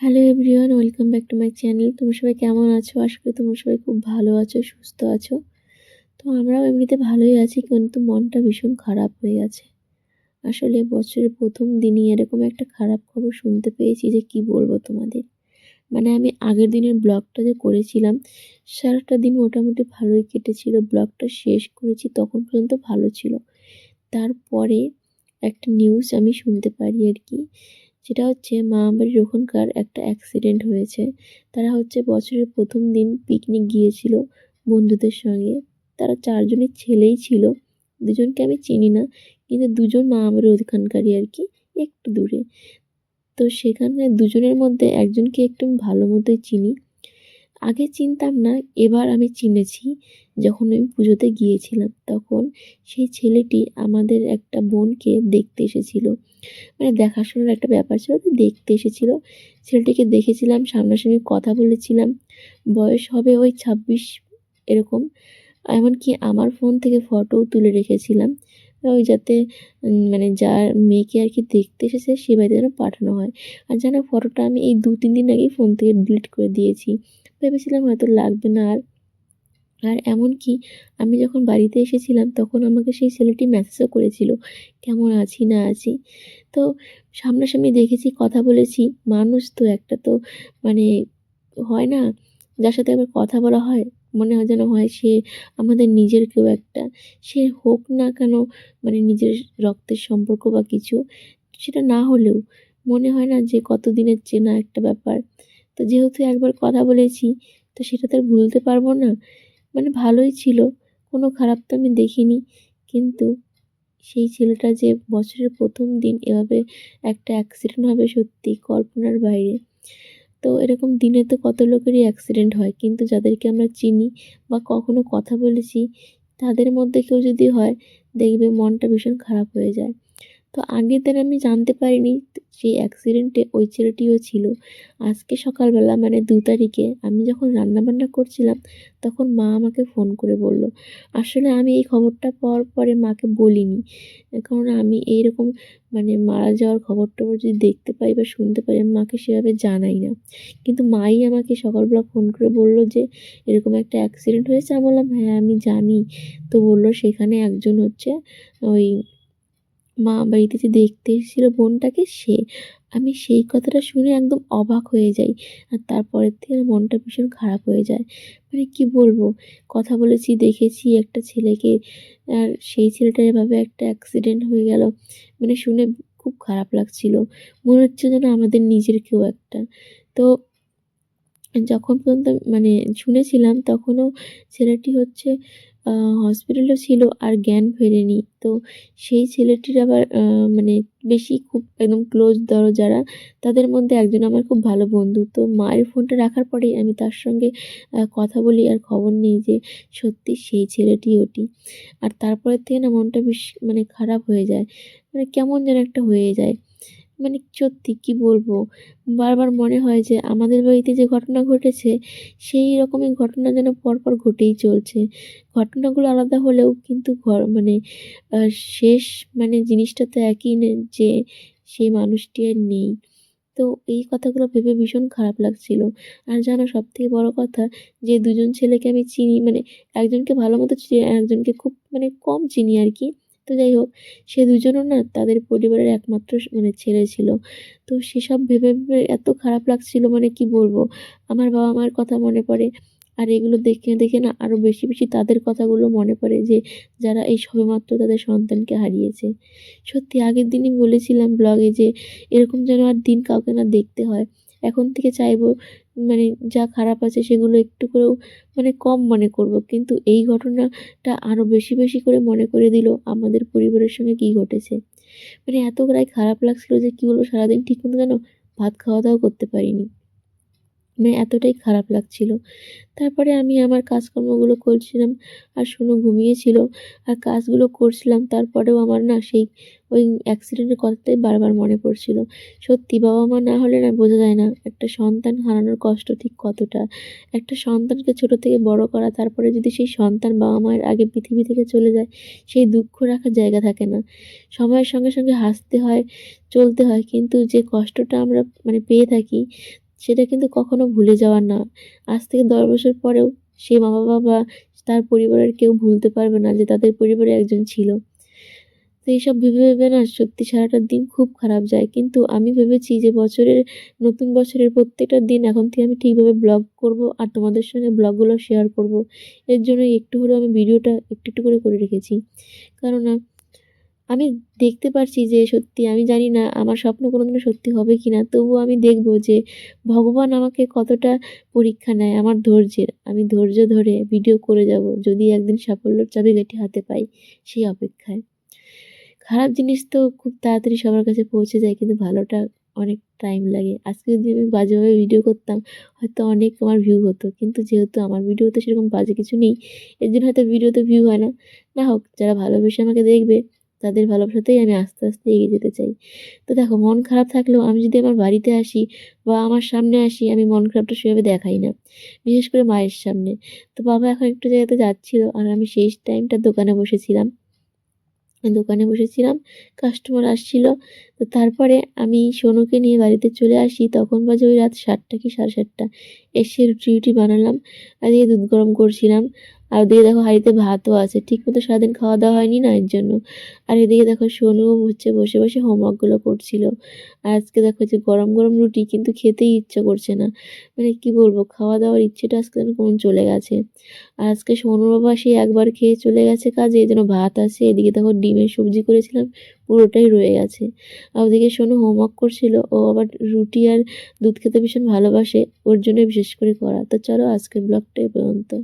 Hello everyone, welcome back to my channel. তোমরা সবাই কেমন আছো? আশা করি তোমরা সবাই খুব ভালো আছো, সুস্থ আছো। তো আমরাও এমনিতে ভালোই আছি, কিন্তু মনটা ভীষণ খারাপ হয়ে গেছে। আসলে বছরের প্রথম দিনই এরকম একটা খারাপ খবর শুনতে পেয়েছি যে কি বলব তোমাদের। মানে আমি আগের দিনের ব্লগটা যে করেছিলাম, সারাটা দিন মোটামুটি ভালোই কেটেছিল। ব্লগটা শেষ করেছি, তখন পর্যন্ত ভালো ছিল। তারপরে একটা নিউজ আমি শুনতে পারি আর কি সেটা হচ্ছে মামাবাড়ির ওখানকার একটা অ্যাক্সিডেন্ট হয়েছে, তারা হচ্ছে বছরের প্রথম দিন পিকনিক গিয়েছিল বন্ধুদের সঙ্গে। তারা চারজনের ছেলেই ছিল, দুজনকে আমি চিনি না, কিন্তু দুজন মামাবাড়ির ওখানকারই আর কি, একটু দূরে। তো সেখানে দুজনের মধ্যে একজনকে একটু ভালো মতোই চিনি আগে চিনতাম না, এবার আমি চিনেছি। যখন আমি পুজোতে গিয়েছিলাম, তখন সেই ছেলেটি আমাদের একটা বোনকে দেখতে এসেছিল। মানে দেখাশোনার একটা ব্যাপার ছিল তো দেখতে এসেছিল। ছেলেটিকে দেখেছিলাম, সামনাসামনি কথা বলেছিলাম। বয়স হবে ওই ছাব্বিশ এরকম। এমনকি আমার ফোন থেকে ফটোও তুলে রেখেছিলাম। ওই যাতে মানে যার মেয়েকে আর কি দেখতে এসেছে, সে বাড়িতে যেন পাঠানো হয়। আর যেন ফটোটা আমি এই দু তিন দিন আগেই ফোন থেকে ডিলিট করে দিয়েছি। ভেবেছিলাম হয়তো লাগবে না আর। আর এমনকি আমি যখন বাড়িতে এসেছিলাম, তখন আমাকে সেই ছেলেটি মেসেজও করেছিল, কেমন আছি, না আছি? তো সামনাসামনি দেখেছি, কথা বলেছি, মানুষ তো একটা তো মানে হয় না, যার সাথে আবার কথা বলা হয় মনে হয় যেন হয় সে আমাদের নিজের কেউ একটা। সে হোক না কেন মানে নিজের রক্তের সম্পর্ক বা কিছু, সেটা না হলেও মনে হয় না যে কত দিনের চেনা একটা ব্যাপার। তো যেহেতু একবার কথা বলেছি, তো সেটা তো ভুলতে পারব না। মানে ভালোই ছিল, কোনো খারাপ তো আমি দেখিনি। কিন্তু সেই ছেলেটা যে বছরের প্রথম দিন এভাবে একটা অ্যাক্সিডেন্ট হবে সত্যি কল্পনার বাইরে। তো এরকম দিনে তো কত লোকেরই অ্যাক্সিডেন্ট হয়। কিন্তু যাদেরকে আমরা চিনি বা কখনো কথা বলেছি, তাদের মধ্যে কেউ যদি হয়, দেখবে মনটা ভীষণ খারাপ হয়ে যায়। তো আগের দিন আমি জানতে পারিনি সেই অ্যাক্সিডেন্টে ওই ছেলেটিও ছিল। আজকে সকালবেলা মানে দু তারিখে আমি যখন রান্নাবান্না করছিলাম, তখন মা আমাকে ফোন করে বলল, আসলে আমি এই খবরটা পাওয়ার পরে মাকে বলিনি। কারণ আমি এইরকম মানে মারা যাওয়ার খবর টবর যদি দেখতে পাই বা শুনতে পাই, আমি মাকে সেভাবে জানাই না। কিন্তু মাই আমাকে সকালবেলা ফোন করে বলল যে, এরকম একটা অ্যাক্সিডেন্ট হয়েছে? আমি বললাম হ্যাঁ আমি জানি। তো বলল, সেখানে একজন হচ্ছে ওই মা বাড়িতে যে দেখতে এসেছিল বোনটাকে সে, আমি সেই কথাটা শুনে একদম অবাক হয়ে যাই। আর তারপরের থেকে মনটা ভীষণ খারাপ হয়ে যায়। মানে কি বলব? কথা বলেছি, দেখেছি একটা ছেলেকে, আর সেই ছেলেটার এভাবে একটা অ্যাক্সিডেন্ট হয়ে গেল। মানে শুনে খুব খারাপ লাগছিল। মনে হচ্ছে যেন আমাদের নিজের কেউ একটা। তো যখন পর্যন্ত মানে শুনেছিলাম তখনও ছেলেটি হচ্ছে হসপিটালে ছিল আর জ্ঞান ফেরেনি। তো সেই ছেলেটির আবার মানে বেশি খুব একদম ক্লোজ ধরো যারা, তাদের মধ্যে একজন আমার খুব ভালো বন্ধু। তো মায়ের ফোনটা রাখার পরেই আমি তার সঙ্গে কথা বলি আর খবর নিই যে সত্যি সেই ছেলেটি ওটি। আর তারপরের থেকে না মনটা বেশ মানে খারাপ হয়ে যায়। মানে কেমন যেন একটা হয়ে যায়। মানে সত্যি কী বলব? বারবার মনে হয় যে আমাদের বাড়িতে যে ঘটনা ঘটেছে, সেই রকমই ঘটনা যেন পরপর ঘটেই চলছে। ঘটনাগুলো আলাদা হলেও কিন্তু ঘর মানে শেষ মানে জিনিসটা তো একই যে সেই মানুষটি আর নেই। তো এই কথাগুলো ভেবে ভীষণ খারাপ লাগছিল। আর জানো সব থেকে বড় কথা, যে দুজন ছেলেকে আমি চিনি মানে একজনকে ভালো মতো চিনি একজনকে খুব মানে কম চিনি আর কি। তো যাই হোক, সে দুজনও না তাদের পরিবারের একমাত্র মানে ছেলে ছিল। তো সেসব ভেবে ভেবে এত খারাপ লাগছিল মানে কি বলব? আমার বাবা মায়ের কথা মনে পড়ে। আর এগুলো দেখে দেখে না আরও বেশি বেশি তাদের কথাগুলো মনে পড়ে যে, যারা এই সবেমাত্র তাদের সন্তানকে হারিয়েছে। সত্যি আগের দিনই বলেছিলাম ব্লগে যে, এরকম যেন আর দিন কাউকে না দেখতে হয়। এখন থেকে চাইব মানে যা খারাপ আছে সেগুলো একটু করেও মানে কম মনে করব। কিন্তু এই ঘটনাটা আরও বেশি বেশি করে মনে করে দিল আমাদের পরিবারের সঙ্গে কী ঘটেছে। মানে এত এতটাই খারাপ লাগছিল যে কী বলব, সারাদিন ঠিক মতো যেন ভাত খাওয়া দাওয়া করতে পারিনি। মানে এতটাই খারাপ লাগছিল। তারপরে আমি আমার কাজকর্মগুলো করছিলাম আর সোনু ঘুমিয়েছিল আর কাজগুলো করছিলাম। তারপরেও আমার না সেই ওই অ্যাক্সিডেন্টের কথাটাই বারবার মনে পড়ছিল। সত্যি বাবা মা না হলে না বোঝা যায় না একটা সন্তান হারানোর কষ্ট ঠিক কতটা। একটা সন্তানকে ছোট থেকে বড় করা, তারপরে যদি সেই সন্তান বাবা মায়ের আগে পৃথিবী থেকে চলে যায়, সেই দুঃখ রাখার জায়গা থাকে না। সময়ের সঙ্গে সঙ্গে হাসতে হয়, চলতে হয়, কিন্তু যে কষ্টটা আমরা মানে পেয়ে থাকি সেটা কিন্তু কখনো ভুলে যাওয়ার না। আজ থেকে দশ বছর পরেও সেই মা বাবা বা তার পরিবারের কেউ ভুলতে পারবে না যে তাদের পরিবারে একজন ছিল। তো এইসব ভেবে ভেবে না সত্যি সারাটা দিন খুব খারাপ যায়। কিন্তু আমি ভেবেছি যে বছরের, নতুন বছরের প্রত্যেকটা দিন এখন থেকে আমি ঠিকভাবে ব্লগ করব আর তোমাদের সঙ্গে ব্লগগুলো শেয়ার করব। এর জন্য একটু হলেও আমি ভিডিওটা একটু একটু করে করে রেখেছি। কারণ আমি দেখতে পারছি যে সত্যি, আমি জানি না আমার স্বপ্ন কোনোদিনও সত্যি হবে কি না তবুও আমি দেখব যে ভগবান আমাকে কতটা পরীক্ষা নেয়, আমার ধৈর্যের। আমি ধৈর্য ধরে ভিডিও করে যাব, যদি একদিন সাফল্যর চাবিকাঠি হাতে পাই সেই অপেক্ষায়। খারাপ জিনিস তো খুব তাড়াতাড়ি সবার কাছে পৌঁছে যায়, কিন্তু ভালোটা অনেক টাইম লাগে। আজকে যদি আমি বাজেভাবে ভিডিও করতাম, হয়তো অনেক আমার ভিউ হতো, কিন্তু যেহেতু আমার ভিডিওতে সেরকম বাজে কিছু নেই, এর জন্য হয়তো ভিডিওতে ভিউ হয় না। না হোক, যারা ভালোবেসে আমাকে দেখবে তাদের ভালোবাসাতেই আমি আস্তে আস্তে এগিয়ে যেতে চাই। তো দেখো, মন খারাপ থাকলেও আমি যদি আমার বাড়িতে আসি বা আমার সামনে আসি, আমি মন খারাপটা সেভাবে দেখাই না, বিশেষ করে মায়ের সামনে। তো বাবা এখন একটু জায়গাতে যাচ্ছিল আর আমি সেই টাইমটা দোকানে বসেছিলাম। দোকানে বসেছিলাম কাস্টমার আসছিল। তো তারপরে আমি সোনুকে নিয়ে বাড়িতে চলে আসি, তখন বাজে ওই রাত সাতটা কি সাড়ে সাতটা। এসে রুটি রুটি বানালাম, আর দিয়ে দুধ গরম করছিলাম। আর ওদিকে দেখো হাঁড়িতে ভাতও আছে। ঠিক মতো সারাদিন খাওয়া দাওয়া হয়নি না এর জন্য। আর এদিকে দেখো সোনুও হচ্ছে বসে বসে হোমওয়ার্কগুলো করছিল। আর আজকে দেখো যে গরম গরম রুটি কিন্তু খেতেই ইচ্ছা করছে না। মানে কি বলব, খাওয়া দাওয়ার ইচ্ছেটা আজকে যেন কেমন চলে গেছে। আর আজকে সোনুর বাবা সেই একবার খেয়ে চলে গেছে কাজে, এই জন্য ভাত আছে। এদিকে দেখো ডিমের সবজি করেছিলাম, পুরোটাই রয়ে গেছে। আর ওদিকে সোনু হোমওয়ার্ক করছিল, ও আবার রুটি আর দুধ খেতে ভীষণ ভালোবাসে, ওর জন্য বিশেষ করে করা। তো চলো আজকের ব্লগটা পর্যন্ত।